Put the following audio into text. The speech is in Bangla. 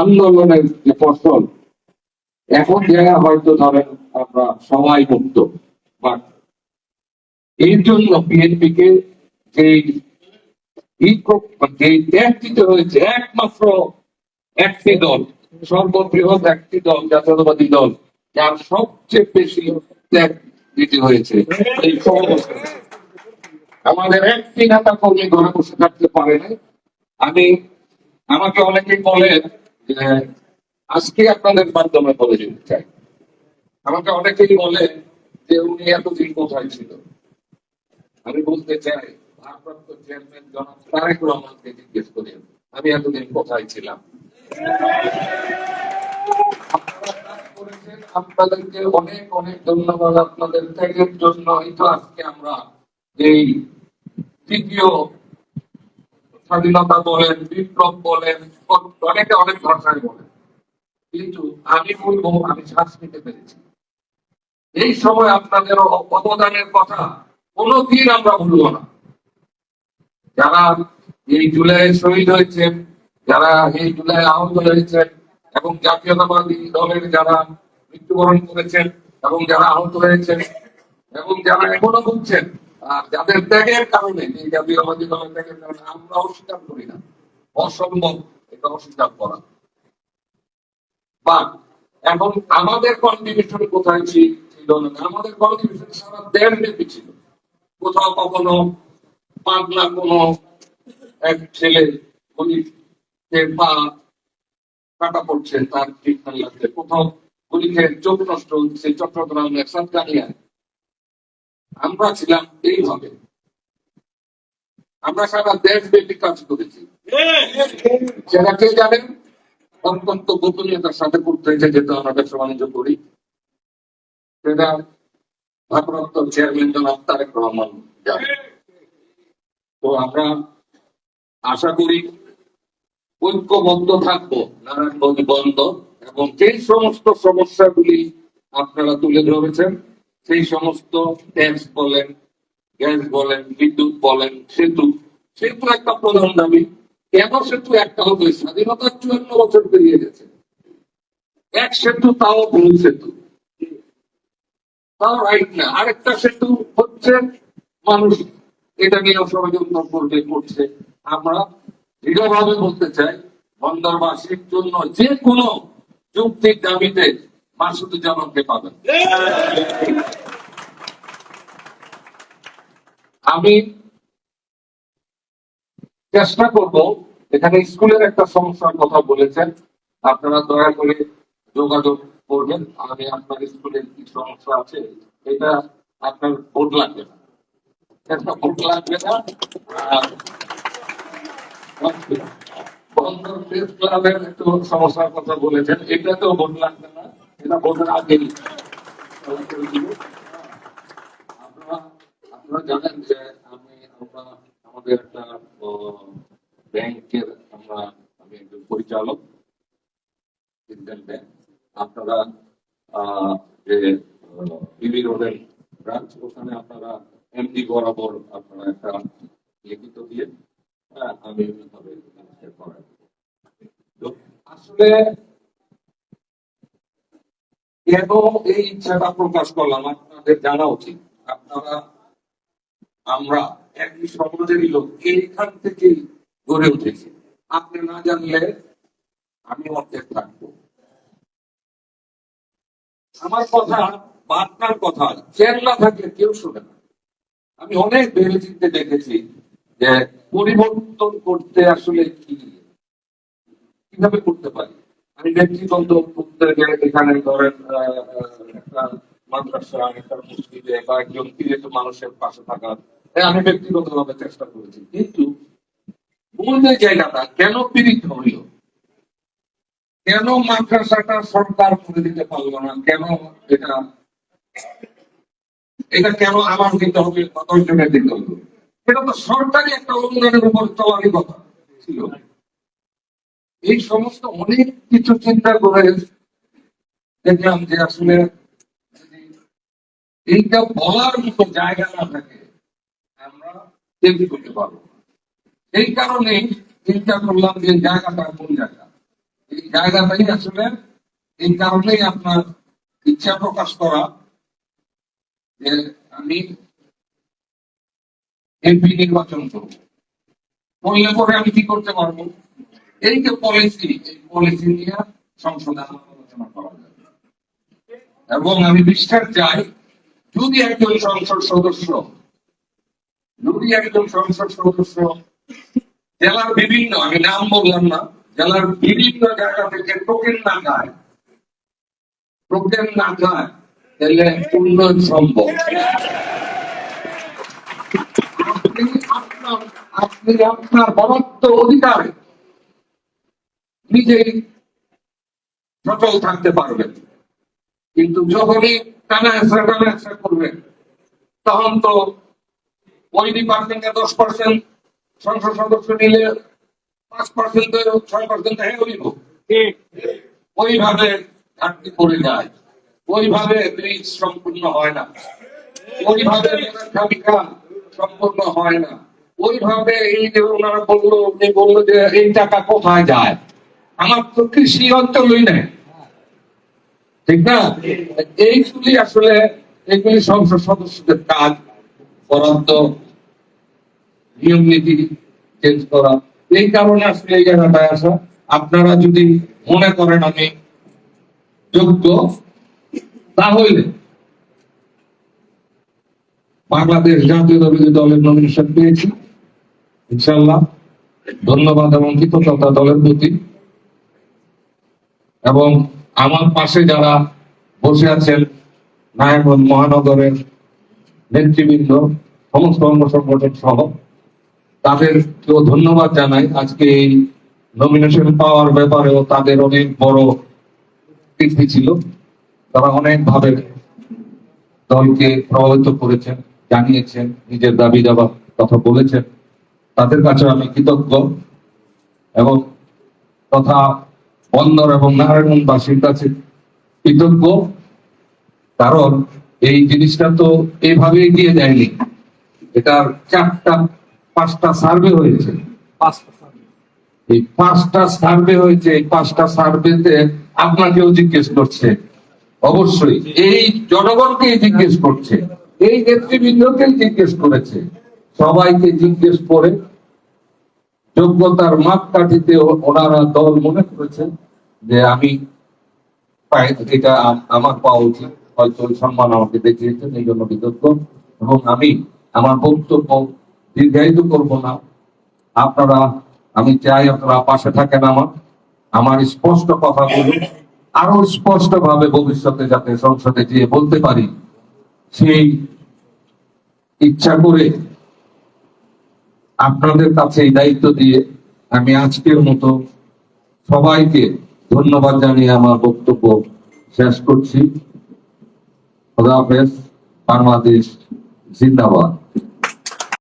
আন্দোলনের যে ফসল, এখন জায়গা হয়তো ধরেন আমরা সবাই মুক্ত এর জন্য বিএনপি কে যে যে ত্যাগ দিতে হয়েছে একমাত্র একটি দল, সর্ববৃহৎ একটি দল, জাতীয়তাবাদী দল, যার সবচেয়ে বেশি ত্যাগ দিতে হয়েছে এই আমাদের একটি নেতা কর্মী ঘরে বসে থাকতে পারে না আমি আমাকে অনেকেই বলেন যে, আজকে আপনাদের মাধ্যমে বলে দিতে চাই। আমাকে অনেকেই বলে যে, উনি এতদিন কোথায় ছিল? আমি বলতে চাই, ভারপ্রাপ্ত চেয়ারম্যান জনাব তারেক রহমানকে জিজ্ঞেস করেন, আমি এতদিন কোথায় ছিলাম? আপনাদেরকে অনেক অনেক ধন্যবাদ। আপনাদের ত্যাগের জন্য তো আজকে আমরা এই তৃতীয় স্বাধীনতা বলেন, বিপ্লব বলেন, অনেকে অনেক ভাষায় বলেন। কিন্তু আমি বলব, আমি শ্বাস নিতে পেরেছি। এই সময় আপনাদের অবদানের কথা কোনোদিন আমরা ভুলবো না। যারা এই জুলাই শহীদ হয়েছেন, যারা এই জুলাই আহত হয়েছেন, এবং জাতীয়তাবাদী দলের যারা মৃত্যুবরণ করেছেন, এবং যারা আহত হয়েছেন, এবং যারা এখনও ভুগছেন যাদের ত্যাগের কারণে, এই দলের ত্যাগের কারণে, আমরা অস্বীকার করি না। অসম্ভব, এটা অস্বীকার করা। বা এখন আমাদের কন্ট্রিবিউশন কোথায় ছিল? না। আমাদের কন্ট্রিবিউশন সারা দেড় ব্যাপী ছিল। কোথাও কখনো পাগলা কোনো এক ছেলে গলিতে পা কাটা পড়ছে, তার ঠিক ট্রিটমেন্ট লাগছে। কোথাও গলিতে চোখ নষ্ট হচ্ছে চট্টগ্রামে সাতকানিয়ায়। আমরা ছিলাম এইভাবে। আমরা সারা দেশ ব্যাপী কাজ করেছি। যারা কে জানেন? অত্যন্ত গোপনীয়তার সাথে করতে হয়েছে, যেহেতু আমরা ব্যবসা বাণিজ্য করি। সেটা ভারপ্রাপ্ত চেয়ারম্যান জনাব তারেক রহমান জানেন। তো আমরা আশা করি ঐক্যবদ্ধ থাকব, নারায়ণগঞ্জ বন্ধ, এবং যে সমস্ত সমস্যাগুলি আপনারা তুলে ধরেছেন। সেই সমস্ত ট্যাক্স বলেন গ্যাস বলেন, বিদ্যুৎ বলেন, সেতু সেতু একটা প্রধান দাবি। কেন সেতু একটা হবে স্বাধীনতার চুয়ান্ন বছর পেরিয়ে গেছে? এক সেতু, তাও ভুল সেতু। তাও রাইট না। আরেকটা সেতু হচ্ছে মানুষ, এটা নিয়ে ষড়যন্ত্র করবে করছে। আমরা দৃঢ়ভাবে বলতে চাই, বন্দরবাসীর জন্য যে কোনো যুক্তির দাবিতে মাসুদুজ্জামানকে পাবেন। আমি চেষ্টা করব, এখানে স্কুলের একটা সমস্যার কথা বলেছেন, আপনারা দয়া করে যোগাযোগ করবেন আমি আপনার স্কুলের কি সমস্যা আছে, এটা আপনার ভোট লাগবে না। একটা ভোট লাগবে না সমস্যার কথা বলেছেন, এটাতেও ভোট লাগবে না। এটা ভোটের আগেই আপনারা আপনারা জানেন যে আমি আমরা আমাদের একটা ব্যাংকের আমরা আমি একজন পরিচালক ইন্ডিয়ান ব্যাংক। আপনারা যে বিবি রোডের ব্রাঞ্চ ওখানে আপনারা এমডি বরাবর আপনারা একটা লিখিত দিয়ে হ্যাঁ, আমি করাই। তো আসলে কেন এই ইচ্ছাটা প্রকাশ করলাম? আপনাদের জানা উচিত। আপনারা, আমরা একই সমাজেরই লোক, এইখান থেকে গড়ে উঠেছি। আপনি না জানলে আমি অর্ধেক আমার কথা বা আপনার কথা চেন না কেউ শোনে না। আমি অনেক ভেবে চিন্তে দেখেছি যে পরিবর্তন করতে আসলে কি, কীভাবে করতে পারি? আমি এখানে ধরেন মাদ্রাসা একটা মসজিদে বা একজন পীড়িত মানুষের পাশে থাকা হ্যাঁ, আমি ব্যক্তিগত ভাবে চেষ্টা করেছি। কিন্তু জায়গাটা কেন পীড়িত হইল? কেন মাদ্রাসাটা সরকার করে দিতে পারল না? কেন এটা এটা কেন আমার দিতে হবে দশজনের দিতে হবে? এটা তো সরকারি একটা অনুদানের উপর চলারই কথা ছিল। এই সমস্ত অনেক কিছু চিন্তা করে দেখলাম যে আসলে এইটা বলার মতো জায়গা না থাকে, আমরা তৈরি করতে পারব এই কারণে চিন্তা করলাম যে জায়গাটা কোন জায়গা? এই জায়গাটাই আসলে, এই কারণেই আপনার ইচ্ছা প্রকাশ করা যে আমি এমপি নির্বাচন করব। করলে পরে আমি কি করতে পারব? এই যে পলিসি এই পলিসি নিয়ে সংসদে আলোচনা করা যাবে। এবং আমি বিশ্বাস চাই, যদি একজন সংসদ সদস্য, যদি একজন সংসদ সদস্য, জেলার বিভিন্ন, আমি নাম বললাম না, জেলার বিভিন্ন জায়গা থেকে টোকেন না খায়, টোকেন না খায়, তাহলে উন্নয়ন সম্ভব। আপনি আপনার আপনি আপনার বরাদ্দ অধিকারে নিজেই সচল থাকতে পারবেন কিন্তু যখনই টানা হেসরা টানা হেসরা করবেন তখন তো ওই ডিপার্টমেন্টে দশ পার্সেন্ট সংসদ সদস্য নিলে পাঁচ পার্সেন্ট ছয় পার্সেন্ট হয়ে হইব। ওইভাবে ঘাটতি পড়ে যায়। ওইভাবে ব্রিজ সম্পূর্ণ হয় না। ওইভাবে খামিকা সম্পূর্ণ হয় না। ওইভাবে এই যে ওনারা বলল, উনি বলল যে এই টাকা কোথায় যায়? আমার তো কৃষি অঞ্চলই নেই। ঠিক না? এইগুলি আসলে এগুলি সংসদ সদস্যদের কাজ, বরাদ্দ, নিয়ম নীতি চেঞ্জ করা। এই কারণে আসলে এই জায়গাটায় আসা। আপনারা যদি মনে করেন আমি যোগ্য, তাহলে বাংলাদেশ জাতীয়তাবাদী দলের নমিনেশন পেয়েছি। ইনশাল্লাহ ধন্যবাদ এবং কৃতজ্ঞতা দলের প্রতি। এবং আমার পাশে যারা বসে আছেন নারায়ণগঞ্জ মহানগরের নেতৃবৃন্দ, সমস্ত অঙ্গ সংগঠন সহ, তাদেরকেও ধন্যবাদ জানাই। আজকে এই নমিনেশন পাওয়ার ব্যাপারেও তাদের অনেক বড় কীর্তি ছিল। তারা অনেকভাবে দলকে প্রভাবিত করেছেন, জানিয়েছেন, নিজের দাবি দাবা কথা বলেছেন। তাদের কাছে আমি কৃতজ্ঞ এবং তথা বন্দর এবং নারায়ণবাসীর কাছে কৃতজ্ঞ। কারণ এই জিনিসটা তো এইভাবে এগিয়ে যায়নি। এটার চারটা পাঁচটা সার্ভে হয়েছে। এই পাঁচটা সার্ভে হয়েছে এই পাঁচটা সার্ভেতে আপনাকেও জিজ্ঞেস করছে। অবশ্যই এই জনগণকেই জিজ্ঞেস করছে। এই নেতৃবৃন্দকেই জিজ্ঞেস করেছে। সবাইকে জিজ্ঞেস করে যোগ্যতার মাপকাঠিতে ওনারা দল মনে করেছেন যে আমি এটা আমার পাওয়া উচিত। হয়তো সম্মান আমাকে দেখিয়েছেন, এই জন্য কৃতজ্ঞ। এবং আমি আমার বক্তব্য দীর্ঘায়িত করব না। আপনারা, আমি চাই আপনারা পাশে থাকেন আমার। আমার স্পষ্ট কথা বলুন। আরও স্পষ্ট ভাবে ভবিষ্যতে যাতে সংসদে গিয়ে বলতে পারি, সেই ইচ্ছা করে আপনাদের কাছে এই দায়িত্ব দিয়ে আমি আজকের মতো সবাইকে ধন্যবাদ জানিয়ে আমার বক্তব্য শেষ করছি। খোদা হাফেজ, বাংলাদেশ জিন্দাবাদ।